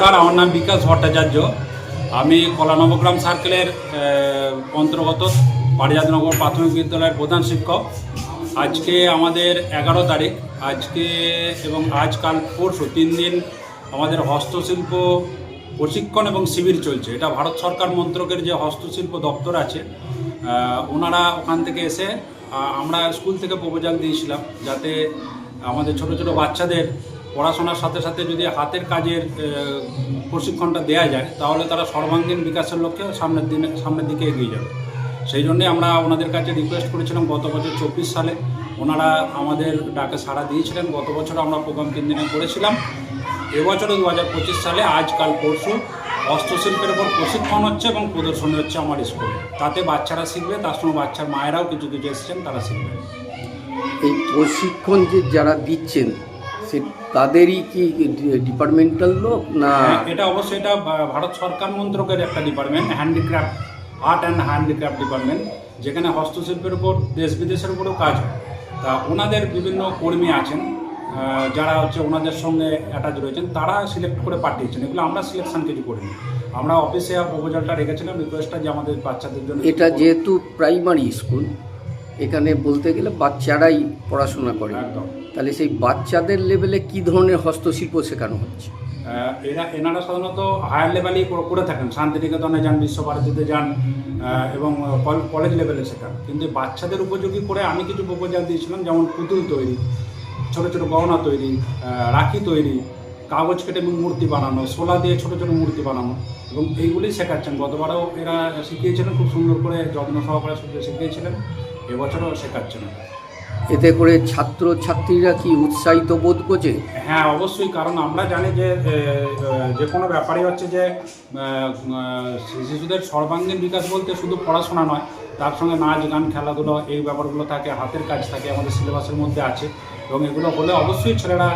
নমস্কার, আমার নাম বিকাশ ভট্টাচার্য। আমি কলানবগ্রাম সার্কেলের অন্তর্গত পারিজাতনগর প্রাথমিক বিদ্যালয়ের প্রধান শিক্ষক। আজকে আমাদের এগারো তারিখ, আজকে এবং আজকাল পরশু তিন দিন আমাদের হস্তশিল্প প্রশিক্ষণ এবং শিবির চলছে। এটা ভারত সরকার মন্ত্রকের যে হস্তশিল্প দপ্তর আছে ওনারা ওখান থেকে এসে আমরা স্কুল থেকে প্রপোজাল দিয়েছিলাম যাতে আমাদের ছোট ছোট বাচ্চাদের পড়াশোনার সাথে সাথে যদি হাতের কাজের প্রশিক্ষণটা দেওয়া যায়, তাহলে তারা সর্বাঙ্গীন বিকাশের লক্ষ্যে সামনের দিনে, সামনের দিকে এগিয়ে যাবে। সেই জন্যে আমরা ওনাদের কাছে রিকোয়েস্ট করেছিলাম গত বছর চব্বিশ সালে। ওনারা আমাদের ডাকে সাড়া দিয়েছিলেন। গত বছর আমরা প্রোগ্রাম তিন দিনে করেছিলাম। এবছরও দু হাজার পঁচিশ সালে আজকাল পরশু হস্তশিল্পের উপর প্রশিক্ষণ হচ্ছে এবং প্রদর্শনী হচ্ছে আমার স্কুলে। তাতে বাচ্চারা শিখবে, তার সঙ্গে বাচ্চার মায়েরাও কিছু কিছু এসেছেন, তারা শিখবে। এই প্রশিক্ষণ যে যারা দিচ্ছেন সে তাদেরই কি ডিপার্টমেন্টাল লোক না? হ্যাঁ, এটা অবশ্যই এটা ভারত সরকার মন্ত্রকের একটা department handicraft art and handicraft department যেখানে হস্তশিল্পের উপর দেশ বিদেশের উপরেও কাজ হয়। তা ওনাদের বিভিন্ন কর্মী আছেন যারা হচ্ছে ওনাদের সঙ্গে অ্যাটাচ রয়েছেন তারা সিলেক্ট করে পাঠিয়েছেন। এগুলো আমরা সিলেকশন কিছু করিনি। আমরা অফিসে প্রপোজালটা রেখেছিলাম রিকোয়েস্টটা যে আমাদের বাচ্চাদের জন্য এটা যেহেতু প্রাইমারি স্কুল এখানে বলতে গেলে বাচ্চারাই পড়াশোনা করে। একদম। তাহলে সেই বাচ্চাদের লেভেলে কি ধরনের হস্তশিল্প শেখানো হচ্ছে? এরা এনারা সাধারণত হায়ার লেভেলেই করে- থাকেন। শান্তিনিকেতনে যান বিশ্বভারতীতে যান এবং কল- কলেজ লেভেলে শেখান। কিন্তু বাচ্চাদের উপযোগী করে আমি কিছু প্রপোজাল দিয়েছিলাম যেমন পুতুল তৈরি ছোট ছোট গহনা তৈরি রাখি তৈরি কাগজ কেটে মূর্তি বানানো শোলা দিয়ে ছোট ছোট মূর্তি বানানো এবং এইগুলি শেখাচ্ছেন। গতবারও এরা শিখিয়েছিলেন খুব সুন্দর করে যত্ন সহকারে শিখিয়েছিলেন। এবছরও শেখাচ্ছেন এতে করে ছাত্র ছাত্রীরা কি উৎসাহিত বোধ করছে? হ্যাঁ অবশ্যই কারণ আমরা জানি যে যে কোনো ব্যাপারে হচ্ছে যে শিশুদের সর্বাঙ্গীন বিকাশ বলতে শুধু পড়াশোনা নয় তার সঙ্গে নাচ গান খেলাধুলো এই ব্যাপারগুলো থাকে হাতের কাজ থাকে আমাদের সিলেবাসের মধ্যে আছে। এবং এগুলো হলে অবশ্যই ছেলেরা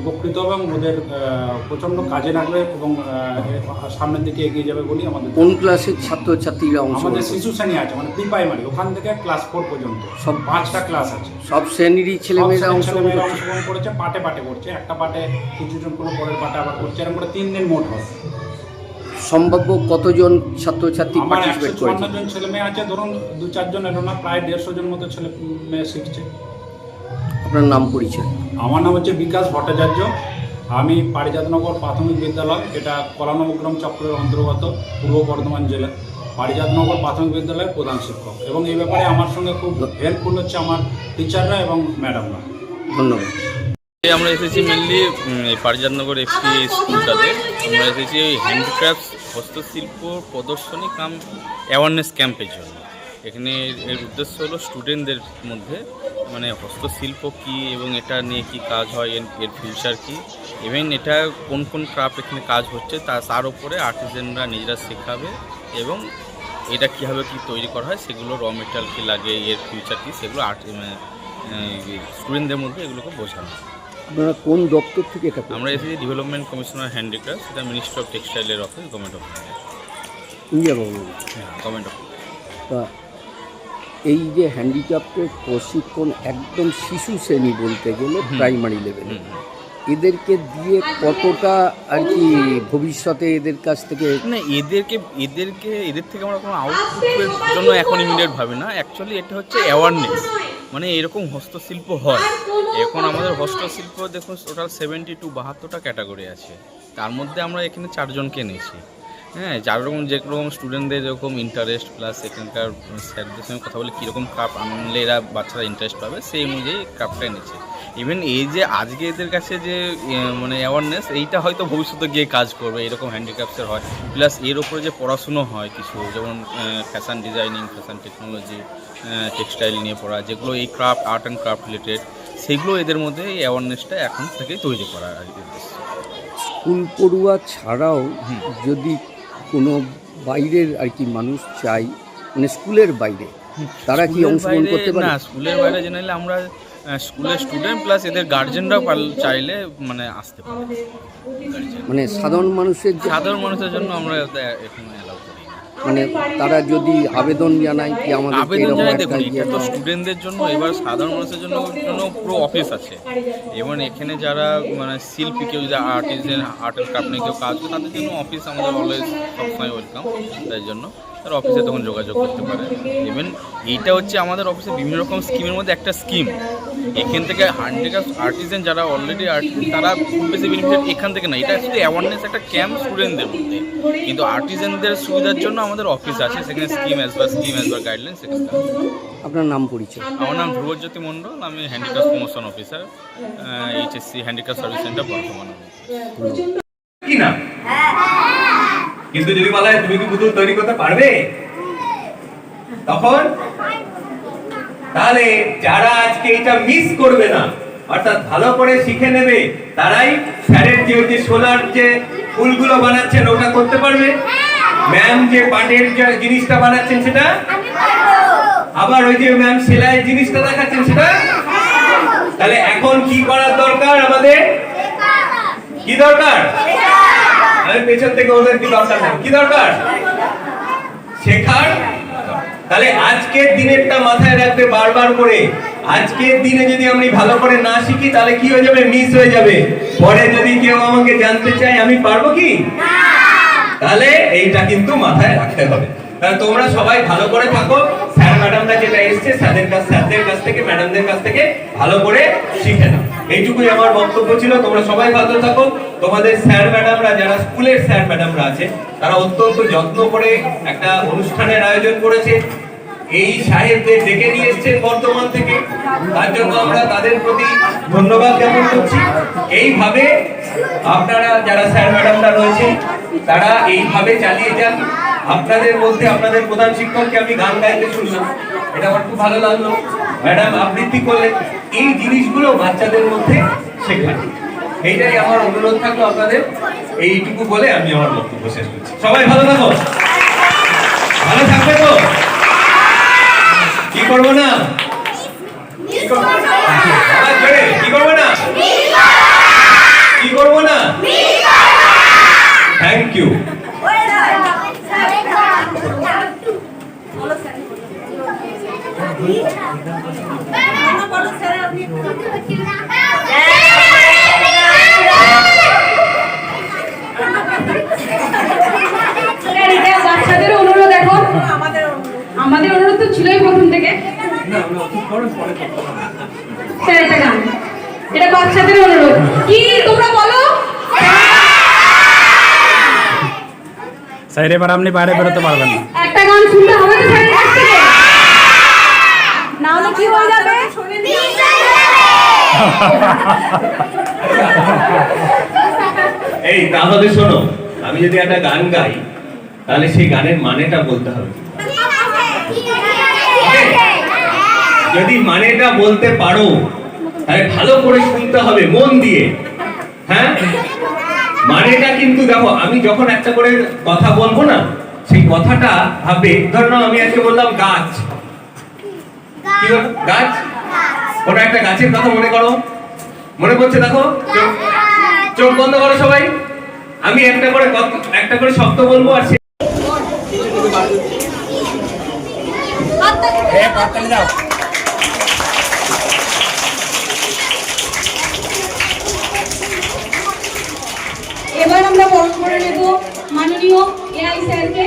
উপকৃত হবে এবং ওদের প্রচণ্ড কাজে লাগবে এবং সামনের দিকে এগিয়ে যাবে বলেই আমাদের কোন ক্লাসের ছাত্র ছাত্রীরা অংশ আমাদের শিশু শ্রেণি আছে মানে প্রি প্রাইমারি ওখান থেকে ক্লাস ফোর পর্যন্ত। সব পাঁচটা ক্লাস আছে। সব শ্রেণীরই ছেলেমেয়েরা অংশগ্রহণ অংশগ্রহণ করেছে পাটে পাটে করছে একটা পাটে কিছুজন কোনো পরের পাটে আবার করছে এরকম করে তিন দিন মোট হবে সম্ভাব্য কতজন ছাত্রছাত্রী আমার পার্টিসিপেট করেছে? জন ছেলে মেয়ে আছে ধরুন দু চারজন এলো না প্রায় দেড়শো জন মতো ছেলে মেয়ে শিখছে। আপনার নাম পরিচয়? আমার নাম হচ্ছে বিকাশ ভট্টাচার্য। আমি পারিজাতনগর প্রাথমিক বিদ্যালয় এটা কলানবগ্রাম চক্রের অন্তর্গত পূর্ব বর্ধমান জেলা। পারিজাতনগর প্রাথমিক বিদ্যালয়ের প্রধান শিক্ষক। এবং এই ব্যাপারে আমার সঙ্গে খুব হেল্পফুল হচ্ছে আমার টিচাররা এবং ম্যাডামরা ধন্যবাদ। আমরা এসেছি মেনলি পারিজাতনগর একটি স্কুলটাতে। আমরা এসেছি ওই হ্যান্ডিক্রাফট হস্তশিল্প প্রদর্শনী কাম অ্যাওয়ারনেস ক্যাম্পের জন্য। এখানে এর উদ্দেশ্য হলো স্টুডেন্টদের মধ্যে মানে হস্তশিল্প কি এবং এটা নিয়ে কি কাজ হয় এর ফিউচার কি? ইভেন এটা কোন কোন ক্রাফট এখানে কাজ হচ্ছে তা তার উপরে আর্টিজেনরা নিজেরা শেখাবে এবং এটা কীভাবে কি তৈরি করা হয় সেগুলো র মেটেরিয়াল কী লাগে এর ফিউচার কী সেগুলো আর্ট স্টুডেন্টদের মধ্যে এগুলোকে বোঝানো। আপনারা কোন দপ্তর থেকে এটা আমরা এসেছি ডেভেলপমেন্ট কমিশনার হ্যান্ডিক্রাফট সেটা ministry of টেক্সটাইলের office government of India government government of তা এই যে হ্যান্ডিক্যাপ্টের প্রশিক্ষণ একদম শিশু শ্রেণি বলতে গেলে। প্রাইমারি লেভেলে এদেরকে দিয়ে কতটা আর কি ভবিষ্যতে এদের কাছ থেকে না এদেরকে এদেরকে এদের থেকে আমরা কোনো আউটপুটের জন্য এখন ইমিডিয়েট ভাবি না। অ্যাকচুয়ালি এটা হচ্ছে অ্যাওয়ারনেস মানে এরকম হস্তশিল্প হয়। এখন আমাদের হস্তশিল্প দেখুন টোটাল সেভেন্টি টু বাহাত্তরটা ক্যাটাগরি আছে। তার মধ্যে আমরা এখানে চারজনকে নিয়েছি হ্যাঁ যার রকম যেরকম স্টুডেন্টদের যেরকম ইন্টারেস্ট প্লাস এখানকার স্যারদের সঙ্গে কথা বলে কীরকম ক্রাফট আনলে এরা বাচ্চারা ইন্টারেস্ট পাবে সেই অনুযায়ী ক্রাফটটা এনেছে। ইভেন এই যে আজকে এদের কাছে যে মানে অ্যাওয়ারনেস এইটা হয়তো ভবিষ্যতে গিয়ে কাজ করবে এরকম হ্যান্ডিক্রাফটসের হয়। প্লাস এর ওপরে যে পড়াশুনো হয় কিছু যেমন fashion designing fashion technology textile নিয়ে পড়া যেগুলো এই craft art and craft related সেগুলো এদের মধ্যে এই অ্যাওয়ারনেসটা এখন থেকেই তৈরি করা আর কি। স্কুল পড়ুয়া ছাড়াও যদি কোনো বাইরের আর কি মানুষ চাই মানে স্কুলের বাইরে তারা কি অংশগ্রহণ করতে পারে? না স্কুলের বাইরে জেনারেলি আমরা স্কুলের স্টুডেন্ট প্লাস এদের গার্জেনরাও চাইলে মানে আসতে পারে। মানে সাধারণ মানুষের সাধারণ মানুষের জন্য আমরা এখানে মানে তারা যদি আবেদন জানায় কি আমাদের আবেদন জানাই দেখুন এটা তো স্টুডেন্টদের জন্য এবার সাধারণ মানুষের জন্য জন্য পুরো অফিস আছে। এবং এখানে যারা মানে শিল্পী কেউ যারা আর্টিস্ট আর্ট অ্যান্ড ক্রাফট নিয়ে কেউ কাজ করে তাদের জন্য অফিস আমাদের অলওয়েজ সবসময় ওয়েলকাম তাই জন্য তারা অফিসে তখন যোগাযোগ করতে পারে। ইভেন এইটা হচ্ছে আমাদের অফিসে বিভিন্ন রকম স্কিমের মধ্যে একটা স্কিম এখান থেকে হান্ড্রেড আর্টিস্ট যারা অলরেডি তারা খুব বেশি বেনিফিট এখান থেকে না এটা শুধু অ্যাওয়ারনেস একটা ক্যাম্প স্টুডেন্টদের মধ্যে। কিন্তু আর্টিজেনদের সুবিধার জন্য আমাদের অফিস আছে সেখানে স্কিম অ্যাজ বা স্কিম অ্যাজ পার গাইডলাইন সেখানে আপনার নাম পরিচয়? আমার নাম ধ্রুবজ্যোতি মণ্ডল আমি handicraft promotion officer HSC handicraft service centre Bardhaman কি না কিন্তু যদি বলা হয় তুমি কি পুতুল তৈরি করতে পারবে? তখন? তাহলে যারা আজকে এটা মিস করবে না অর্থাৎ ভালো করে শিখে নেবে তারাই স্যারের যে ওই যে সোলার যে ফুলগুলো বানাচ্ছেন ওটা করতে পারবে? ম্যাম যে পাটের যে জিনিসটা বানাচ্ছেন সেটা? আবার ওই যে ম্যাম সেলাইয়ের জিনিসটা দেখাচ্ছেন সেটা? তাহলে এখন কি করার দরকার আমাদের? কি দরকার? আমি পেছন থেকে ওদের কি দরকার কি দরকার? শেখার? তাহলে আজকের দিনেরটা মাথায় রাখবে বারবার করে। আজকের দিনে যদি আমি ভালো করে না শিখি তাহলে কি হয়ে যাবে? মিস হয়ে যাবে। পরে যদি কেউ আমাকে জানতে চায় আমি পারব কি? তাহলে এইটা কিন্তু মাথায় রাখতে হবে। তোমরা সবাই ভালো করে থাকো। স্যার ম্যাডামরা যেটা এসছে স্যারদের কাছ স্যারদের কাছ থেকে ম্যাডামদের কাছ থেকে ভালো করে শিখে নাও। এইটুকুই আমার বক্তব্য ছিল। তোমরা সবাই ভালো থাকো। তোমাদের স্যার ম্যাডামরা, যারা স্কুলের স্যার ম্যাডামরা আছে, তারা অত্যন্ত যত্ন করে একটা অনুষ্ঠানের আয়োজন করেছে। এই সাহেবদের ডেকে নিয়ে এসছেন বর্তমান থেকে। তার জন্য আমরা তাদের প্রতি ধন্যবাদ জ্ঞাপন করছি। এইভাবে আপনারা, যারা স্যার ম্যাডামরা রয়েছেন, তারা এইভাবে চালিয়ে যান। আপনাদের মধ্যে আপনাদের প্রধান শিক্ষককে আমি গান গাইতে শুনলাম। এটা আমার খুব ভালো লাগল। ম্যাডাম, আবৃত্তি করলেন। এই জিনিসগুলো বাচ্চাদের মধ্যে শেখান। এইটাই আমার অনুরোধ থাকল আপনাদের। এইটুকু বলে আমি আমার বক্তব্য শেষ করছি। সবাই ভালো থাকো। ভালো থাকবে তো? কি করব না কি করব আওয়াজ জোরে, কি করব না কি করব না থ্যাংক ইউ এটা বাচ্চাদের অনুরোধ এখন আমাদের অনুরোধ তো ছিলই প্রথম থেকে স্যার এটা গান। এটা বাচ্চাদের অনুরোধ। কি তোমরা বলো? স্যার এবার আপনি বাইরে বেরোতে পারবেন না। একটা গান শুনতে হবে তো স্যারের কাছ থেকে না হলে কি হয়ে যাবে? এই তাহলে শোনো আমি যদি একটা গান গাই তাহলে সেই গানের মানেটা বলতে হবে। যদি মানেটা বলতে পারো, তাহলে ভালো করে শুনতে হবে মন দিয়ে। হ্যাঁ? মানেটা কিন্তু দেখো, আমি যখন একটা করে কথা বলব না, সেই কথাটা ভাবে ধর আমি আজকে বললাম গাছ। কি গাছ? কোনো একটা গাছের কথা মনে করো। মনে পড়ছে দেখো? চোখ চোখ বন্ধ করো সবাই। আমি একটা করে একটা করে শব্দ বলব আর সে এবার আমরা বরণ করে নেব মাননীয় এআই স্যারকে।